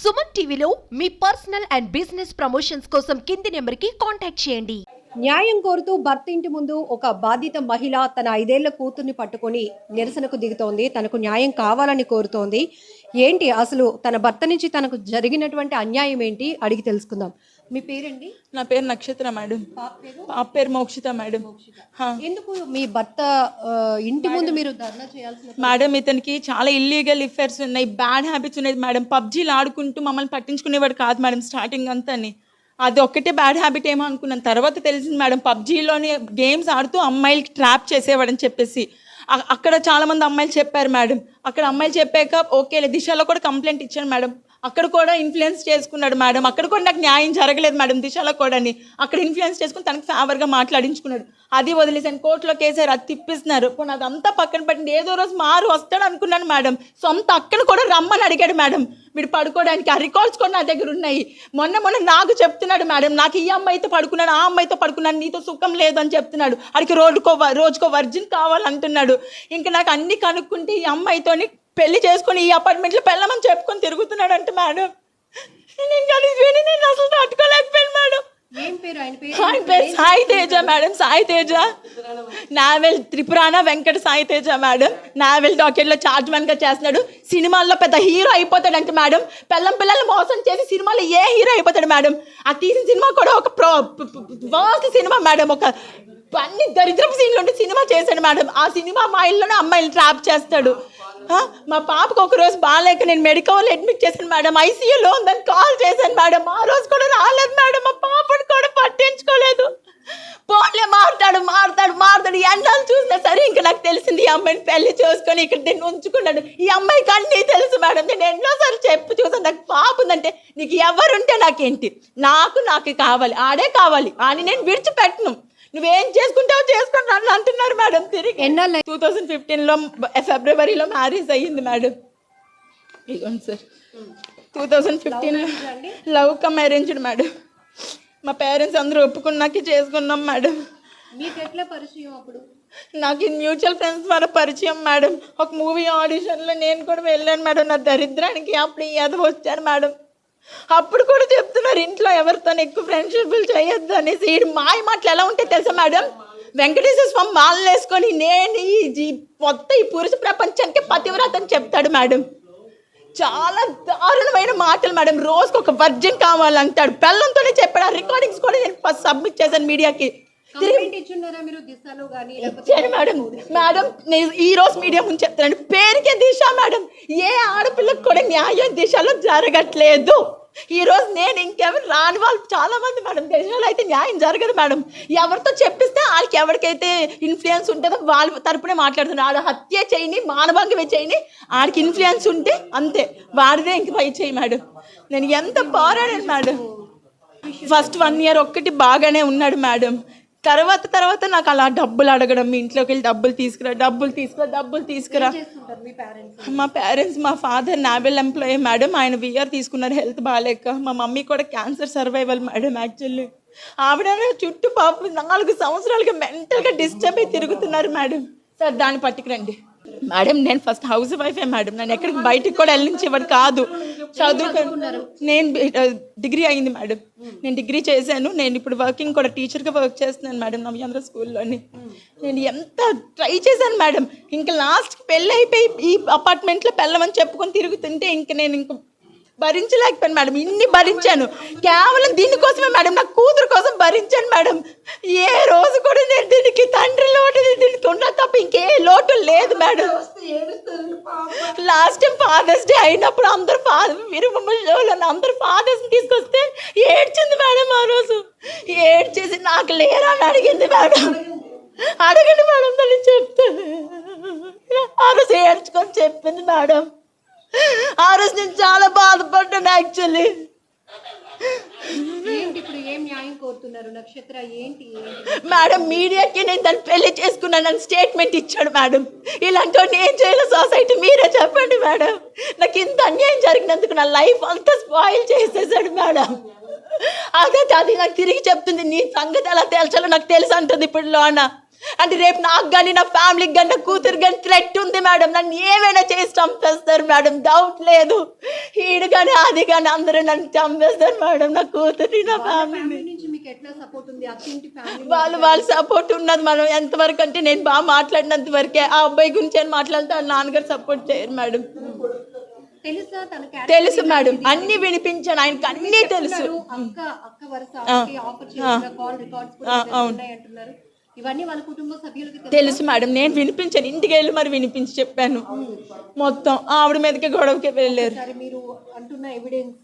సుమన్ టీవీలో మీ personal and business promotions కోసం కింది నెంబర్కి కాంటాక్ట్ చేయండి. న్యాయం కోరుతూ భర్త ఇంటి ముందు ఒక బాధిత మహిళ తన ఐదేళ్ళ కూతుర్ని పట్టుకొని నిరసనకు దిగుతోంది. తనకు న్యాయం కావాలని కోరుతోంది. ఏంటి అసలు తన భర్త నుంచి తనకు జరిగినటువంటి అన్యాయం ఏంటి? అడిగి తెలుసుకుందాం. మీ పేరండి? నా పేరు నక్షత్ర మేడం. పాప పేరు? మోక్షిత మేడం. ఎందుకు మీ భర్త ఇంటి ముందు మీరు ధర్నా చేయాల్సిన మేడం ఇతనికి చాలా ఇల్లీగల్ ఇఫెక్ట్స్ ఉన్నాయి బ్యాడ్ హ్యాబిట్స్ ఉన్నాయి మేడం. పబ్జీలు ఆడుకుంటూ మమ్మల్ని పట్టించుకునేవాడు కాదు మేడం స్టార్టింగ్ అంతాని అది ఒక్కటే బ్యాడ్ హ్యాబిట్ ఏమో అనుకున్నాను. తర్వాత తెలిసింది మేడం పబ్జీలోనే గేమ్స్ ఆడుతూ అమ్మాయిలకి ట్రాప్ చేసేవాడని చెప్పేసి. అక్కడ చాలా మంది అమ్మాయిలు చెప్పారు మేడం. అక్కడ అమ్మాయిలు చెప్పాక ఓకే దిశలో కూడా కంప్లైంట్ ఇచ్చాను మేడం. అక్కడ కూడా ఇన్ఫ్లుయెన్స్ చేసుకున్నాడు మేడం. అక్కడ కూడా నాకు న్యాయం జరగలేదు మేడం. దిశలో కూడా అక్కడ ఇన్ఫ్లుయెన్స్ చేసుకుని తనకు ఫేవర్గా మాట్లాడించుకున్నాడు. అది వదిలేసాను కోర్టులో కేసారు అది తిప్పిస్తున్నారు. పోనీ అదంతా పక్కన పట్టింది ఏదో రోజు మారు వస్తాడు అనుకున్నాను మేడం. సొంత అక్కను కూడా రమ్మని అడిగాడు మేడం. వీడు పడుకోవడానికి ఆ రికార్డ్స్ కూడా నా దగ్గర ఉన్నాయి. మొన్న మొన్న నాకు చెప్తున్నాడు మేడం. నాకు ఈ అమ్మాయితో పడుకున్నాను ఆ అమ్మాయితో పడుకున్నాను నీతో సుఖం లేదని చెప్తున్నాడు. అడికి రోజుకో రోజుకో వర్జిన్ కావాలంటున్నాడు. ఇంకా నాకు అన్ని కనుక్కుంటే ఈ అమ్మాయితోని పెళ్ళి చేసుకొని ఈ అపార్ట్మెంట్లో పెళ్ళమని చెప్పుకొని తిరుగుతున్నాడు అంటే మేడం. నేను నేను అసలు తట్టుకోలేకపోయాను మేడం. ఆయన పేరు? Sai Teja madam Sai Teja. Naval Tripurana Venkata Sai Teja madam. Naval డాకెట్లో చార్జ్గా చేస్తున్నాడు. సినిమాల్లో పెద్ద హీరో అయిపోతాడంటే మేడం. పిల్లం పిల్లల్ని మోసం చేసి సినిమాలో ఏ హీరో అయిపోతాడు మేడం? ఆ తీసిన సినిమా కూడా ఒక ప్రో వర్స్ట్ సినిమా మేడం. ఒక అన్ని దరిద్రపు సీన్లు ఉంటే సినిమా చేశాడు మేడం. ఆ సినిమా మా ఇల్లునే అమ్మాయిలు ట్రాప్ చేస్తాడు. మా పాపకు ఒక రోజు బాగాలేక నేను మెడికల్ అడ్మిట్ చేశాను మేడం. ఐసీయూలో ఉందని కాల్ చేశాను మేడం. ఆ రోజు కూడా రాలేదు మేడం. మా పాపను కూడా పట్టించుకోలేదు. పోన్లే మారుతాడు మారుతాడు మారుతాడు. ఎండలు చూసినా సరే ఇంకా నాకు తెలిసింది ఈ అమ్మాయిని పెళ్ళి చేసుకొని ఇక్కడ దీన్ని ఉంచుకున్నాడు. ఈ అమ్మాయికి అన్నీ తెలుసు మేడం. నేను ఎన్నోసార్లు చెప్పు చూసాను. నాకు పాప ఉందంటే నీకు ఎవరుంటే నాకేంటి? నాకు నాకు కావాలి. ఆడే కావాలి. అని నేను విడిచిపెట్టను. నువ్వేం చేసుకుంటావో చేసుకుని నన్ను అంటున్నారు మేడం. తిరిగి ఎన్నాళ్ళు? టూ థౌజండ్ ఫిఫ్టీన్లో ఫిబ్రవరిలో మ్యారేజ్ అయ్యింది మేడం. ఇదిగోండి సార్. టూ థౌజండ్ ఫిఫ్టీన్లో లవ్ కమ్ అరేంజ్డ్ మేడం. మా పేరెంట్స్ అందరూ ఒప్పుకున్నాక చేసుకున్నాం మేడం. మీకు ఎట్లా పరిచయం అప్పుడు? నాకు ఈ మ్యూచువల్ ఫ్రెండ్స్ ద్వారా పరిచయం మేడం. ఒక మూవీ ఆడిషన్లో నేను కూడా వెళ్ళాను మేడం. నా దరిద్రానికి అప్పుడు ఈ వచ్చాను మేడం. అప్పుడు కూడా చెప్తున్నారు ఇంట్లో ఎవరితో ఎక్కువ ఫ్రెండ్షిప్లు చేయొద్దు అనేసి. ఈ మాయ మాటలు ఎలా ఉంటాయి తెలుసా మేడం? వెంకటేశ్వర స్వామి మాలలు వేసుకొని నేను ఈ మొత్తం ఈ పురుష ప్రపంచానికి పతివ్రత అని చెప్తాడు మేడం. చాలా దారుణమైన మాటలు మేడం. రోజుకి ఒక వర్జన్ కావాలంటాడు. బెల్లంతోనే చెప్పాడు. ఆ రికార్డింగ్స్ కూడా నేను ఫస్ట్ సబ్మిట్ చేశాను మీడియాకి. ఇచ్చాను మేడం. మేడం నేను ఈ రోజు మీడియా ముందు చెప్తాను పేరుకే దిశ మేడం. ఏ ఆడపిల్లకు కూడా న్యాయం దిశలో జరగట్లేదు. ఈరోజు నేను ఇంకెవరు రాని వాళ్ళు చాలామంది మేడం. మేడం వాళ్ళు అయితే న్యాయం జరగదు మేడం. ఎవరితో చెప్పిస్తే వాళ్ళకి ఎవరికైతే ఇన్ఫ్లుయెన్స్ ఉంటుందో వాళ్ళ తరపునే మాట్లాడుతున్నారు. ఆడ హత్య చేయని మానభంగమే చేయని ఆడికి ఇన్ఫ్లుయెన్స్ ఉంటే అంతే. వాడిదే ఇంక పై చేయి మేడం. నేను ఎంత పోరాడాను మేడం. ఫస్ట్ వన్ ఇయర్ ఒక్కటి బాగానే ఉన్నాడు మేడం. తర్వాత తర్వాత నాకు అలా డబ్బులు అడగడం మీ ఇంట్లోకి వెళ్ళి డబ్బులు తీసుకురా డబ్బులు తీసుకురా డబ్బులు తీసుకురా. మా పేరెంట్స్ మా ఫాదర్ నావెల్ ఎంప్లాయీ మేడం ఆయన విఆర్ తీసుకున్నారు హెల్త్ బాగాలేక మా మమ్మీ కూడా క్యాన్సర్ సర్వైవల్ మేడం యాక్చువల్లీ ఆవిడ చుట్టూ పాప నాలుగు సంవత్సరాలుగా మెంటల్గా డిస్టర్బ్ అయి తిరుగుతున్నారు మేడం సార్ దాన్ని పట్టుకురండి. మేడం నేను ఫస్ట్ హౌస్ వైఫే మేడం. నేను ఎక్కడికి బయటికి కూడా వెళ్ళించేవాడు కాదు. చదువుకు నేను డిగ్రీ అయింది మేడం. నేను డిగ్రీ చేశాను. నేను ఇప్పుడు వర్కింగ్ కూడా టీచర్గా వర్క్ చేస్తున్నాను మేడం నవ్యాంధ్ర స్కూల్లోని. నేను ఎంత ట్రై చేశాను మేడం. ఇంకా లాస్ట్కి పెళ్ళి అయిపోయి ఈ అపార్ట్మెంట్లో పెళ్ళమని చెప్పుకొని తిరుగుతుంటే ఇంక నేను ఇంక భరించలేకపోయాను మేడం. ఇన్ని భరించాను. కేవలం దీనికోసమే మేడం. నా కూతురు కోసం భరించాను మేడం. ఏ రోజు కూడా నేను దీనికి తండ్రి లోటు దీనికి ఉన్న తప్ప ఇంకే లోటు లేదు madam. Last time father's day అయినప్పుడు అందరు ఫాదర్ మీరు మమ్మల్ని అందరు ఫాదర్స్ తీసుకొస్తే ఏడ్చింది మేడం ఆ రోజు. ఏడ్చేసి నాకు లేరా అని అడిగింది మేడం. అడగండి మేడం తల్లి చెప్తాను ఆ రోజు ఏడ్చుకొని చెప్పింది మేడం. ఆ రోజు నేను చాలా బాధపడ్డాను యాక్చువల్లీ ఏంటి ఇప్పుడు ఏం న్యాయం కోరుతున్నారు? నక్షత్ర ఏంటి? ఏంటి? మేడం మీడియాకి నేను దాన్ని పెళ్ళి చేసుకున్నానని స్టేట్మెంట్ ఇచ్చాడు మేడం ఇలాంటి వాడిని ఏం చేయాలి సొసైటీ మీరే చెప్పండి మేడం నాకు ఇంత అన్యాయం జరిగినందుకు నా లైఫ్ అంతా స్పాయిల్ చేసేసాడు మేడం అదే అది నాకు తిరిగి చెప్తుంది. నీ సంగతి ఎలా తేల్చాలో నాకు తెలుసు అంటుంది ఇప్పుడు లోన. అంటే రేపు నాకు కానీ నా ఫ్యామిలీకి కానీ నా కూతురు కానీ థ్రెట్ ఉంది మేడం. నన్ను ఏమైనా చేసి చంపేస్తారు మేడం. డౌట్ లేదు. ఈడు కానీ అది కానీ అందరూ నన్ను చంపేస్తారు మేడం. నా కూతురి నా ఫ్యామిలీ వాళ్ళు వాళ్ళ సపోర్ట్ ఉన్నది మనం ఎంతవరకు అంటే నేను బాగా మాట్లాడినంత వరకే. ఆ అబ్బాయి గురించి అని మాట్లాడితే వాళ్ళ నాన్నగారు సపోర్ట్ చేయరు మేడం. తెలుసా మేడం. అన్ని వినిపించాను. ఆయనకి అన్నీ తెలుసు. అక్క ఇవన్నీ వాళ్ళ కుటుంబ సభ్యులకి తెలుసు. మేడం నేను వినిపించాను. ఇంటికి వెళ్ళి మరి వినిపించి చెప్పాను. మొత్తం ఆవిడ మీదకి గొడవకి వెళ్ళారు. మీరు అంటున్న ఎవిడెన్స్